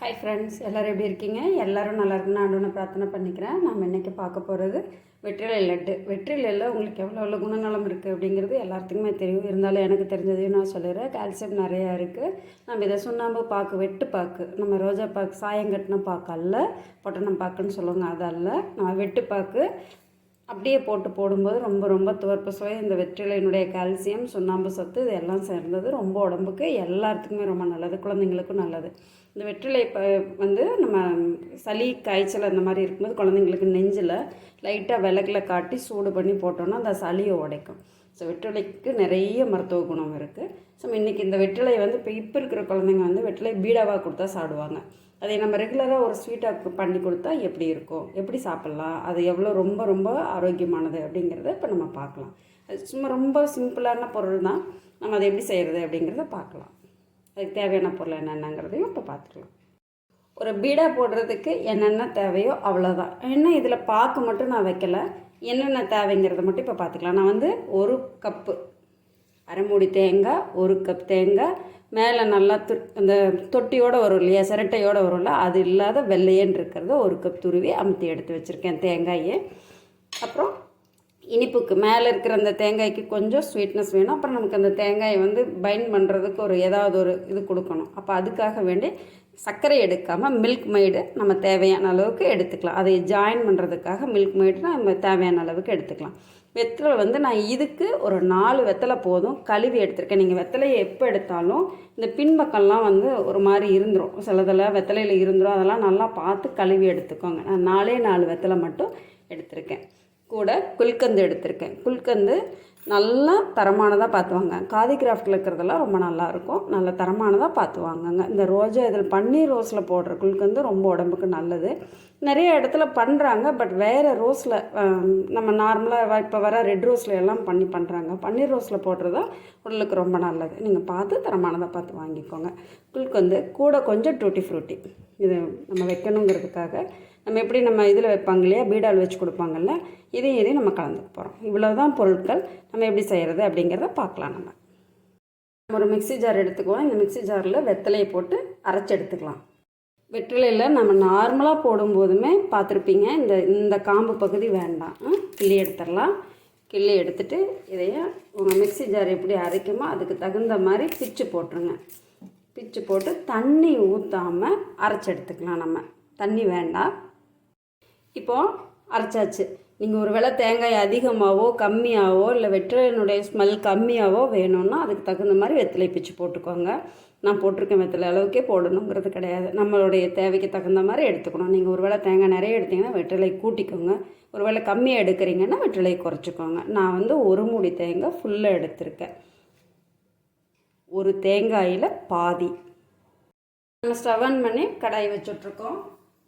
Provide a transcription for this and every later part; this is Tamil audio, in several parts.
ஹாய் ஃப்ரெண்ட்ஸ் எல்லோரும் எப்படி இருக்கீங்க? எல்லோரும் நல்லா இருக்குன்னு ஆண்டவனை பிரார்த்தனை பண்ணிக்கிறேன். நம்ம இன்றைக்கி பார்க்க போகிறது வெற்றிலை லட்டு. வெற்றிலையில் உங்களுக்கு எவ்வளோ எவ்வளோ குணநலம் இருக்குது அப்படிங்கிறது எல்லாத்துக்குமே தெரியும். இருந்தாலும் எனக்கு தெரிஞ்சதையும் நான் சொல்லிடுறேன் கால்சியம் நிறையா இருக்குது நம்ம இதை சுண்ணாம்பு பாக்கு வெட்டு பாக்கு. நம்ம ரோஜா பாக்கு சாயம் கட்டின பாக்கு அல்ல. பொட்டணம் பாக்குன்னு சொல்லுவாங்க அதல்ல நம்ம வெட்டு பாக்கு அப்படியே போட்டு போடும்போது ரொம்ப ரொம்ப துவர்ப்பு சுவை. இந்த வெற்றிலையினுடைய கால்சியம் சுண்ணாம்பு சத்து இது எல்லாம் சேர்ந்தது ரொம்ப உடம்புக்கு எல்லாத்துக்குமே ரொம்ப நல்லது குழந்தைங்களுக்கும் நல்லது. இந்த வெற்றிலை இப்போ வந்து நம்ம சளி காய்ச்சல் அந்த மாதிரி இருக்கும்போது குழந்தைங்களுக்கு நெஞ்சில் லைட்டாக விளக்கில் காட்டி சூடு பண்ணி போட்டோன்னா அந்த சளியை உடைக்கும். ஸோ வெற்றிலைக்கு நிறைய மருத்துவ குணம் இருக்குது ஸோ இன்றைக்கி இந்த வெற்றிலை வந்து இப்போ இப்போ இருக்கிற குழந்தைங்க வந்து வெற்றிலை பீடாவாக கொடுத்தா சாப்பிடுவாங்க. அதை நம்ம ரெகுலராக ஒரு ஸ்வீட்டாக பண்ணி கொடுத்தா எப்படி இருக்கும்? எப்படி சாப்பிட்லாம்? அது எவ்வளோ ரொம்ப ரொம்ப ஆரோக்கியமானது அப்படிங்கிறத இப்போ நம்ம பார்க்கலாம். அது சும்மா ரொம்ப சிம்பிளான பொருள் தான். நம்ம அதை எப்படி செய்கிறது அப்படிங்கிறத பார்க்கலாம். அதுக்கு தேவையான பொருள் என்னென்னங்கிறதையும் இப்போ பார்த்துக்கலாம். ஒரு பீடா போடுறதுக்கு என்னென்ன தேவையோ அவ்வளோதான் என்ன இதில் பாக்கு மட்டும் நான் வைக்கல. என்னென்ன தேவைங்கிறத மட்டும் இப்போ பார்த்துக்கலாம். நான் வந்து ஒரு கப்பு அரைமூடி தேங்காய் ஒரு கப் தேங்காய் மேலே நல்லா து அந்த தொட்டியோடு வரும் இல்லையா சிரட்டையோடு வரும்ல அது இல்லாத வெள்ளையன்னு இருக்கிறத ஒரு கப் துருவி அமுத்தி எடுத்து வச்சுருக்கேன் தேங்காயை. அப்புறம் இனிப்புக்கு மேலே இருக்கிற அந்த தேங்காய்க்கு கொஞ்சம் ஸ்வீட்னஸ் வேணும். அப்புறம் நமக்கு அந்த தேங்காயை வந்து பைண்ட் பண்ணுறதுக்கு ஒரு ஏதாவது ஒரு இது கொடுக்கணும். அப்போ அதுக்காக வேண்டி சர்க்கரை எடுக்காமல் மில்க் மைடு நம்ம தேவையான அளவுக்கு எடுத்துக்கலாம். அதை ஜாயின் பண்ணுறதுக்காக மில்க் மைடு நம்ம தேவையான அளவுக்கு எடுத்துக்கலாம். வெத்தலை வந்து நான் இதுக்கு ஒரு நாலு வெத்தலை போதும் கழுவி எடுத்திருக்கேன். நீங்கள் வெத்தலையை எப்போ எடுத்தாலும் இந்த பின்பக்கம்லாம் வந்து ஒரு மாதிரி இருந்துடும் சிலதில் வெத்தலையில் இருந்துடும் அதெல்லாம் நல்லா பார்த்து கழுவி எடுத்துக்கோங்க. நான் நாலே நாலு வெத்தலை மட்டும் எடுத்திருக்கேன். கூட குல்கந்து எடுத்திருக்கேன். குல்கந்து நல்லா தரமானதாக பார்த்துவாங்க காதி கிராஃப்டில் இருக்கிறதெல்லாம் ரொம்ப நல்லாயிருக்கும் நல்ல தரமானதாக பார்த்து வாங்குங்க இந்த ரோஜா இதில் பன்னீர் ரோஸில் போடுற குல்கந்து ரொம்ப உடம்புக்கு நல்லது. நிறைய இடத்துல பண்ணுறாங்க பட் வேறு ரோஸில் நம்ம நார்மலாக இப்போ வர ரெட் ரோஸில் எல்லாம் பண்ணி பண்ணுறாங்க பன்னீர் ரோஸில் போடுறது உடலுக்கு ரொம்ப நல்லது. நீங்கள் பார்த்து தரமானதாக பார்த்து வாங்கிக்கோங்க. குல்கந்து கூட கொஞ்சம் டூட்டி ஃப்ரூட்டி இது நம்ம வைக்கணுங்கிறதுக்காக. நம்ம எப்படி நம்ம இதில் வைப்பாங்க இல்லையா? பீடால் வச்சு கொடுப்பாங்கல்ல? இதையும் இதையும் நம்ம கலந்துக்க போகிறோம் இவ்வளோ தான் பொருட்கள். நம்ம எப்படி செய்கிறது அப்படிங்கிறத பார்க்கலாம் நம்ம. ஒரு மிக்சி ஜார் எடுத்துக்குவோம். இந்த மிக்சி ஜாரில் வெத்தலையை போட்டு அரைச்சி எடுத்துக்கலாம். வெற்றிலையில் நம்ம நார்மலாக போடும்போதுமே பார்த்துருப்பீங்க. இந்த இந்த காம்பு பகுதி வேண்டாம். கிள்ளி எடுத்துடலாம். கிள்ளி எடுத்துட்டு இதையே உங்கள் மிக்சி ஜார் எப்படி அரைக்குமோ அதுக்கு தகுந்த மாதிரி பிச்சு போட்டுருங்க. பிச்சு போட்டு தண்ணி ஊற்றாமல் அரைச்சி எடுத்துக்கலாம் நம்ம. தண்ணி வேண்டாம். இப்போது அரைச்சாச்சு. நீங்கள் ஒரு வேளை தேங்காய் அதிகமாகவோ கம்மியாகவோ இல்லை வெற்றிலையினுடைய ஸ்மெல் கம்மியாகவோ வேணும்னா அதுக்கு தகுந்த மாதிரி வெத்தலை பிச்சு போட்டுக்கோங்க. நான் போட்டிருக்கேன் வெத்தலை அளவுக்கே போடணுங்கிறது கிடையாது. நம்மளுடைய தேவைக்கு தகுந்த மாதிரி எடுத்துக்கணும். நீங்கள் ஒரு வேளை தேங்காய் நிறைய எடுத்தீங்கன்னா வெற்றிலை கூட்டிக்கோங்க. ஒரு வேளை கம்மியாக எடுக்கிறீங்கன்னா வெற்றிலை குறைச்சிக்கோங்க. நான் வந்து ஒரு மூடி தேங்காய் ஃபுல்லாக எடுத்திருக்கேன். ஒரு தேங்காயில் பாதி. நம்ம ஸ்டவ் ஆன் பண்ணி கடாய் வச்சுட்ருக்கோம்.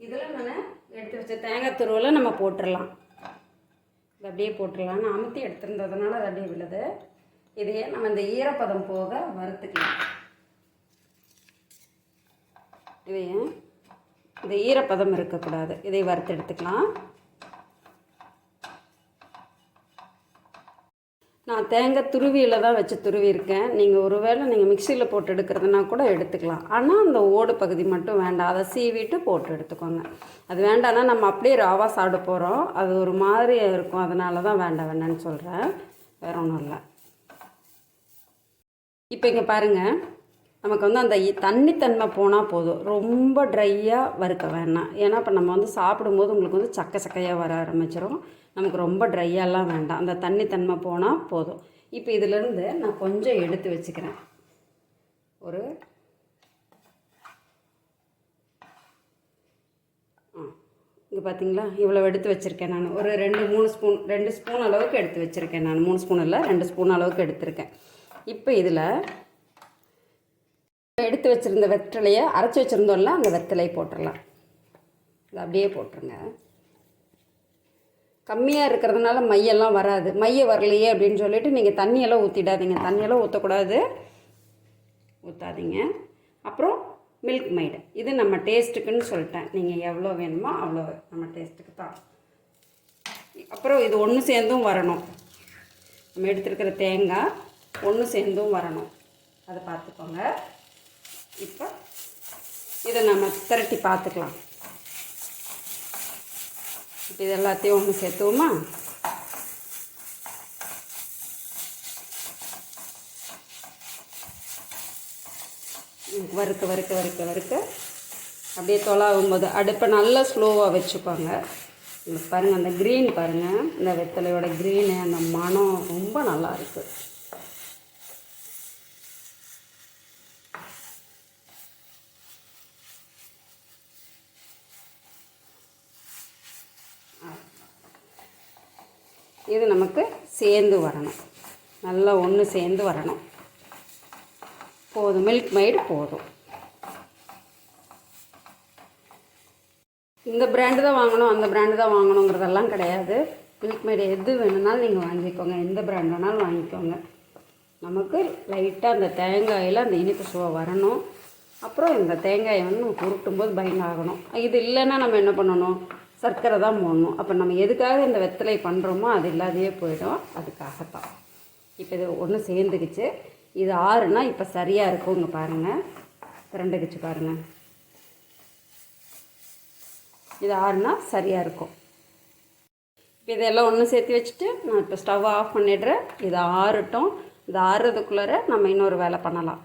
இதில் நான் எடுத்து வச்ச தேங்காய் துருவலை நம்ம போட்டுடலாம். இது அப்படியே போட்டுடலாம் நான் அமுத்தி எடுத்திருந்ததுனால அது அப்படியே விழுது. இதையே நம்ம இந்த ஈரப்பதம் போக வறுத்துக்கலாம். இதையே இந்த ஈரப்பதம் இருக்கக்கூடாது. இதை வறுத்து எடுத்துக்கலாம். நான் தேங்காய் துருவியில் தான் வச்சு துருவியிருக்கேன். நீங்கள் ஒருவேளை நீங்கள் மிக்சியில் போட்டு எடுக்கிறதுனா கூட எடுத்துக்கலாம். ஆனால் அந்த ஓடு பகுதி மட்டும் வேண்டாம். அதை சீவிட்டு போட்டு எடுத்துக்கோங்க. அது வேண்டாம்னா நம்ம அப்படியே ராவாக சாப்பிட போகிறோம் அது ஒரு மாதிரி இருக்கும். அதனால தான் வேண்டாம் வேண்டாம்னு சொல்கிறேன் வேற ஒன்றும் இல்லை. இப்போ இங்கே பாருங்கள் நமக்கு வந்து அந்த தண்ணித்தன்மை போனால் போதும். ரொம்ப ட்ரையாக வறுக்க வேணாம். ஏன்னா இப்போ நம்ம வந்து சாப்பிடும்போது உங்களுக்கு வந்து சக்க சக்கையாக வர ஆரம்பிச்சிடும் நமக்கு ரொம்ப ட்ரையாலாம் வேண்டாம். அந்த தண்ணி தன்மை போனால் போதும். இப்போ இதிலேருந்து நான் கொஞ்சம் எடுத்து வச்சுக்கிறேன். ஒரு இங்கே பார்த்தீங்களா இவ்வளோ எடுத்து வச்சுருக்கேன் நான். ஒரு ரெண்டு மூணு ஸ்பூன் ரெண்டு ஸ்பூன் அளவுக்கு எடுத்து வச்சுருக்கேன் நான். மூணு ஸ்பூன் இல்லை ரெண்டு ஸ்பூன் அளவுக்கு எடுத்திருக்கேன். இப்போ இதில் எடுத்து வச்சுருந்த வெற்றிலையை அரைச்சி வச்சுருந்தோம்ல அந்த வெத்தலையை போட்டுடலாம் இது அப்படியே போட்டுருங்க. கம்மியாக இருக்கிறதுனால மையெல்லாம் வராது. மைய வரலையே அப்படின்னு சொல்லிட்டு நீங்கள் தண்ணியெல்லாம் ஊற்றிடாதீங்க தண்ணியெல்லாம் ஊற்றக்கூடாது ஊற்றாதீங்க அப்புறம் மில்க் மைடு இது நம்ம டேஸ்ட்டுக்குன்னு சொல்லிட்டேன். நீங்கள் எவ்வளோ வேணுமோ அவ்வளோ நம்ம டேஸ்ட்டுக்கு தான் அப்புறம் இது ஒன்று சேர்ந்தும் வரணும். நம்ம எடுத்துருக்கிற தேங்காய் ஒன்று சேர்ந்தும் வரணும். அதை பார்த்துக்கோங்க. இப்போ இதை நம்ம திரட்டி பார்த்துக்கலாம். இது எல்லாத்தையும் ஒன்று சேர்த்துவோமா? வறுக்க வறுக்க வறுக்க வறுக்க. அப்படியே தொலாகும் போது அடுப்பை நல்லா ஸ்லோவாக வச்சுப்பாங்க பாருங்கள் அந்த க்ரீன் பாருங்கள் இந்த வெத்தலையோட க்ரீனு அந்த மனம் ரொம்ப நல்லா இருக்குது இது நமக்கு சேர்ந்து வரணும். நல்லா ஒன்று சேர்ந்து வரணும். போதும். மில்க் மைடு போதும். இந்த பிராண்டு தான் வாங்கணும் அந்த பிராண்டு தான் வாங்கணுங்கிறதெல்லாம் கிடையாது. மில்க் மைடு எது வேணும்னாலும் நீங்கள் வாங்கிக்கோங்க. எந்த பிராண்ட் வேணாலும் வாங்கிக்கோங்க. நமக்கு லைட்டாக அந்த தேங்காயில் அந்த இனிப்பு சுவை வரணும். அப்புறம் இந்த தேங்காயை வந்து நம்ம உருட்டும் போது பயன் ஆகணும். இது இல்லைன்னா நம்ம என்ன பண்ணணும்? சர்க்கரை தான் போடணும். அப்போ நம்ம எதுக்காக இந்த வெத்தலை பண்ணுறோமோ அது இல்லாதையே போயிடும். அதுக்காகத்தான். இப்போ இது ஒன்று சேர்ந்துக்குச்சு இது ஆறுனா இப்போ சரியாக இருக்கும் இங்கே பாருங்கள் திரண்டுக்குச்சு பாருங்கள் இது ஆறுனா சரியாக இருக்கும். இப்போ இதெல்லாம் ஒன்று சேர்த்து வச்சுட்டு நான் இப்போ ஸ்டவ் ஆஃப் பண்ணிடுறேன். இது ஆறட்டும். இது ஆறுறதுக்குள்ளார நம்ம இன்னொரு வேலை பண்ணலாம்.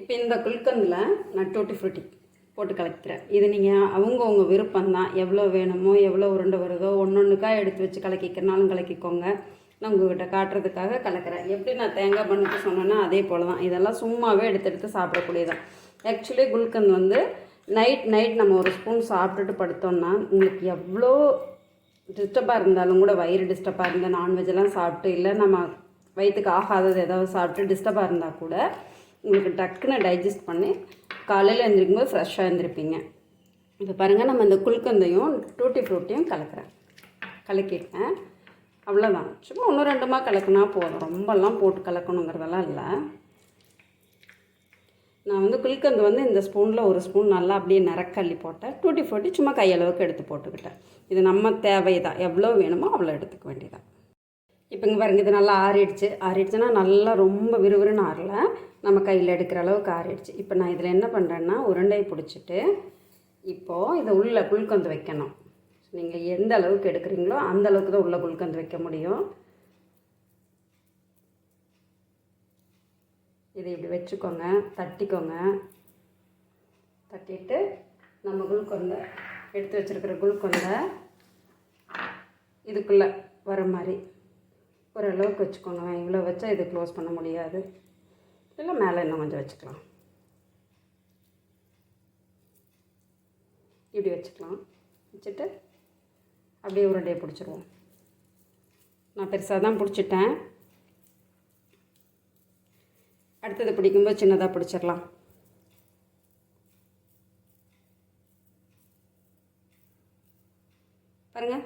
இப்போ இந்த குல்கந்தில் நான் டூட்டி ஃப்ரூட்டி போட்டு கலக்கிறேன். இது நீங்கள் அவங்கவுங்க விருப்பம் தான். எவ்வளோ வேணுமோ எவ்வளோ உருண்டை வருதோ ஒன்று ஒன்றுக்காக எடுத்து வச்சு கலக்கிக்கிறனாலும் கலக்கிக்கோங்க. நான் உங்கள்கிட்ட காட்டுறதுக்காக கலக்கிறேன். எப்படி நான் தேங்காய் பண்ணுக்கு சொன்னேன்னா அதே போல் தான். இதெல்லாம் சும்மாவே எடுத்து எடுத்து சாப்பிடக்கூடியதான் ஆக்சுவலி குல்கந்த் வந்து நைட் நைட் நம்ம ஒரு ஸ்பூன் சாப்பிட்டுட்டு படுத்தோம்னா உங்களுக்கு எவ்வளோ டிஸ்டர்பாக இருந்தாலும் கூட வயிறு டிஸ்டர்பாக இருந்தால் நான்வெஜ்லாம் சாப்பிட்டு இல்லை நம்ம வயிற்றுக்கு ஆகாதது ஏதாவது சாப்பிட்டு டிஸ்டர்பாக இருந்தால் கூட உங்களுக்கு டக்குன்னு டைஜஸ்ட் பண்ணி காலையில் எழுந்திரிக்கும் போது ஃப்ரெஷ்ஷாக எழுந்திருப்பீங்க இப்போ பாருங்கள் நம்ம இந்த குல்கந்தையும் டூட்டி ஃப்ரூட்டியும் கலக்கிறேன். கலக்கிட்டேன் அவ்வளோதான் சும்மா ஒன்று ரெண்டுமா கலக்குனா போதும். ரொம்பலாம் போட்டு கலக்கணுங்கிறதெல்லாம் இல்லை. நான் வந்து குல்கந்து வந்து இந்த ஸ்பூனில் ஒரு ஸ்பூன் நல்லா அப்படியே நிறக்கள்ளி போட்டேன். டூட்டி ஃப்ரூட்டி சும்மா கையளவுக்கு எடுத்து போட்டுக்கிட்டேன். இது நம்ம தேவை தான் எவ்வளோ வேணுமோ அவ்வளோ எடுத்துக்க வேண்டியதான் இப்போ இங்கே பாருங்க இது நல்லா ஆறிடுச்சு. ஆறிடுச்சுன்னா நல்லா ரொம்ப விறுவிறுன்னு ஆறல. நம்ம கையில் எடுக்கிற அளவுக்கு ஆறிடுச்சு. இப்போ நான் இதில் என்ன பண்ணுறேன்னா உருண்டையை பிடிச்சிட்டு இப்போது இதை உள்ளே குல்கந்து வைக்கணும். நீங்கள் எந்த அளவுக்கு எடுக்கிறீங்களோ அந்த அளவுக்கு தான் உள்ளே குல்கந்து வைக்க முடியும். இதை இப்படி வச்சுக்கோங்க தட்டிக்கோங்க. தட்டிட்டு நம்ம குல்கொந்தை எடுத்து வச்சுருக்கிற குல்கொந்தை இதுக்குள்ளே வர மாதிரி. ஓரளவுக்கு வச்சுக்கோங்க இவ்வளோ வச்சா இது க்ளோஸ் பண்ண முடியாது. இல்லை மேலே இன்னும் கொஞ்சம் வச்சுக்கலாம். இப்படி வச்சுக்கலாம். வச்சுட்டு அப்படியே உருண்டையை பிடிச்சிருவோம். நான் பெருசாக தான் பிடிச்சிட்டேன். அடுத்தது பிடிக்கும்போது சின்னதாக பிடிச்சிடலாம். பாருங்கள்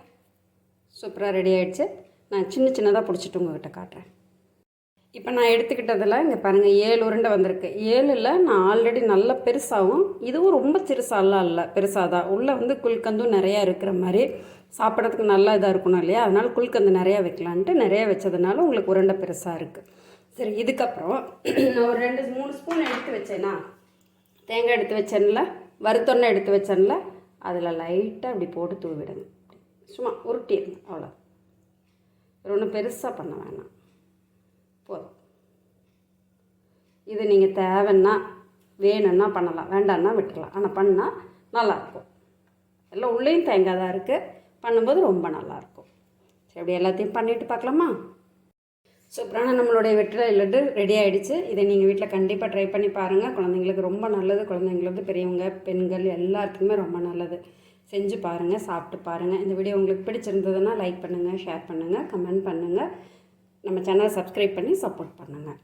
சூப்பராக ரெடி ஆகிடுச்சு நான் சின்ன சின்னதாக பிடிச்சிட்டு உங்கள்கிட்ட காட்டுறேன். இப்போ நான் எடுத்துக்கிட்டதில் இங்கே பாருங்கள் ஏழு உருண்டை வந்திருக்கு. ஏழில் நான் ஆல்ரெடி நல்ல பெருசாகவும் இதுவும் ரொம்ப சிறுசாலாம் இல்லை பெருசாக தான். உள்ளே வந்து குல்கந்தும் நிறையா இருக்கிற மாதிரி சாப்பிட்றதுக்கு நல்லா இதாக இருக்கணும் இல்லையா? அதனால் குல்கந்து நிறையா வைக்கலான்ட்டு நிறையா வச்சதுனால உங்களுக்கு உருண்டை பெருசாக இருக்குது சரி இதுக்கப்புறம் நான் ஒரு ரெண்டு மூணு ஸ்பூன் எடுத்து வச்சேன்னா தேங்காய் எடுத்து வச்சேன்ல வறுத்தொன்னே எடுத்து வச்சேன்ல அதில் லைட்டாக அப்படி போட்டு தூவிடுங்க. சும்மா உருட்டிடுங்க அவ்வளோ ஒன்றும் பெருசாக பண்ண வேணாம். போதும். இது நீங்கள் தேவைன்னா வேணும்னா பண்ணலாம் வேண்டான்னா விட்டுக்கலாம். ஆனால் பண்ணால் நல்லாயிருக்கும். எல்லாம் உள்ளேயும் தேங்காய் தான் இருக்குது பண்ணும்போது ரொம்ப நல்லாயிருக்கும். சரி அப்படி எல்லாத்தையும் பண்ணிவிட்டு பார்க்கலாமா? சூப்பரான நம்மளுடைய வெற்றிலை லட்டு ரெடி ஆகிடுச்சு இதை நீங்கள் வீட்டில் கண்டிப்பாக ட்ரை பண்ணி பாருங்கள் குழந்தைங்களுக்கு ரொம்ப நல்லது. குழந்தைங்களுக்கு பெரியவங்க பெண்கள் எல்லாத்துக்குமே ரொம்ப நல்லது. செஞ்சு பாருங்கள் சாப்பிட்டு பாருங்கள் இந்த வீடியோ உங்களுக்கு பிடிச்சிருந்ததுன்னா லைக் பண்ணுங்கள் ஷேர் பண்ணுங்கள் கமெண்ட் பண்ணுங்கள் நம்ம சேனலை சப்ஸ்கிரைப் பண்ணி சப்போர்ட் பண்ணுங்கள்